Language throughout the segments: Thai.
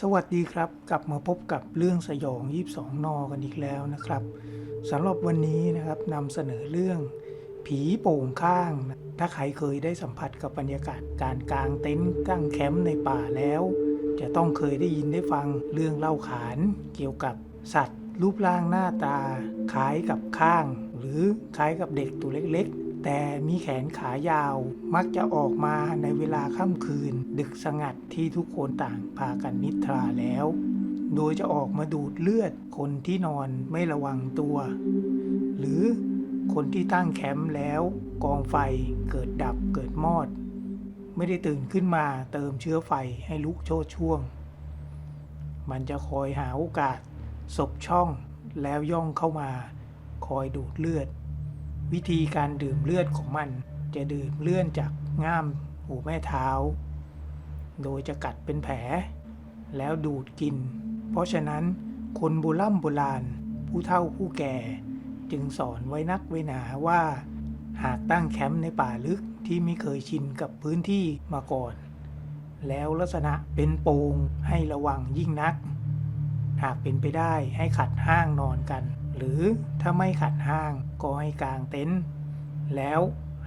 สวัสดีครับ กลับมาพบกับเรื่องสยอง 22 นอกันอีกแล้วนะครับสำหรับวันนี้นะครับนำเสนอเรื่องผีโป่งข้างนะถ้าใครเคยได้สัมผัสกับบรรยากาศการกางเต็นท์ตั้งแคมป์ในป่าแล้ว จะต้องเคยได้ยินได้ฟังเรื่องเล่าขาน เกี่ยวกับสัตว์ รูปร่างหน้าตา คล้ายกับข้าง หรือคล้ายกับเด็กตัวเล็กๆ แต่มีแขนขายาว มักจะออกมาในเวลาค่ำคืน ดึกสงัดที่ทุกคนต่างพากันนิทราแล้ว โดยจะออกมาดูดเลือดคนที่นอนไม่ระวังตัว หรือคนที่ตั้งแคมป์แล้วกองไฟเกิดดับเกิดมอด ไม่ได้ตื่นขึ้นมาเติมเชื้อไฟให้ลุกโชดช่วง มันจะคอยหาโอกาสศบช่องแล้วย่องเข้ามา คอยดูดเลือด วิธีการดื่มเลือดของมัน จะดื่มเลือดจากง่ามหูแม่เท้า โดยจะกัดเป็นแผล แล้วดูดกิน เพราะฉะนั้นคนโบราณโบราณ ผู้เฒ่าผู้แก่ จึงสอนไว้นักไว้หนาว่า หากตั้งแคมป์ในป่าลึกที่ไม่เคยชินกับพื้นที่มาก่อน แล้วลักษณะเป็นโปงให้ระวังยิ่งนัก หากเป็นไปได้ให้ขัดห้างนอนกัน หรือถ้าไม่ขัดห้างก็ให้กางเต็นท์แล้ว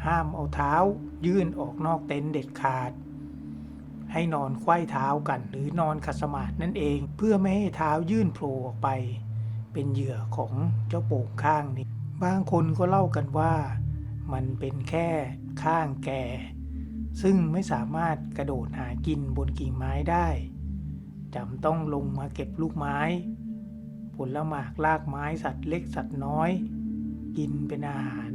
ห้ามเอาเท้ายื่นออกนอกเต็นท์เด็ดขาด ให้นอนไขว้เท้ากันหรือนอนขัดสมาธินั่นเองเพื่อไม่ให้เท้ายื่นโผล่ออกไป เป็นเหยื่อของเจ้าโป่งข้างนี้บางคนก็เล่ากันว่ามันเป็นแค่ข้างแก่ ซึ่งไม่สามารถกระโดดหากินบนกิ่งไม้ได้จำต้องลงมาเก็บลูกไม้ ผลหมากลากไม้สัตว์เล็กสัตว์น้อย กินเป็นอาหาร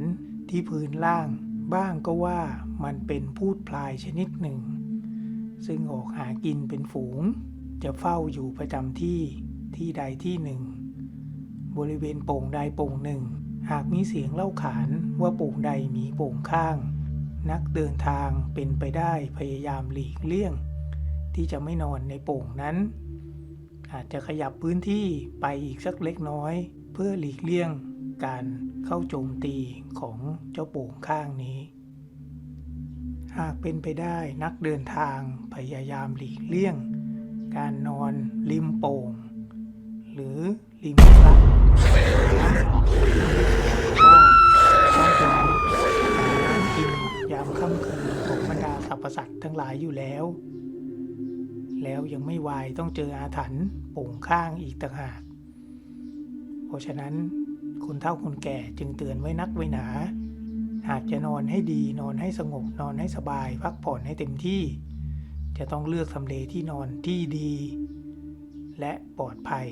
ที่พื้นล่าง บ้างก็ว่ามันเป็นพูดพลายชนิดหนึ่ง ซึ่งออกหากินเป็นฝูง จะเฝ้าอยู่ประจำที่ที่ใดที่หนึ่ง บริเวณโป่งใดโป่งหนึ่ง หากมีเสียงเล่าขานว่าโป่งใดมีโป่งข้าง นักเดินทางเป็นไปได้พยายามหลีกเลี่ยง ที่จะไม่นอนในโป่งนั้น อาจจะขยับพื้นที่ไปอีกสักเล็กน้อย เพื่อหลีกเลี่ยงการเข้าโจมตีของเจ้าโป่งข้างนี้ หากเป็นไปได้นักเดินทางพยายามหลีกเลี่ยง การนอนริมโป่ง หรือริมพระว่าต้องเป็นการหากินยามค่ำคืนของบรรดาสรรพสัตว์ทั้งหลายอยู่แล้ว แล้วยังไม่วายต้องเจออาถรรพ์โป่งข้างอีกต่างหาก เพราะฉะนั้นคนเฒ่าคนแก่จึงเตือนไว้นักไว้หนา หากจะนอนให้ดีนอนให้สงบนอนให้สบาย พักผ่อนให้เต็มที่ จะต้องเลือกทำเลที่นอนที่ดี และปลอดภัย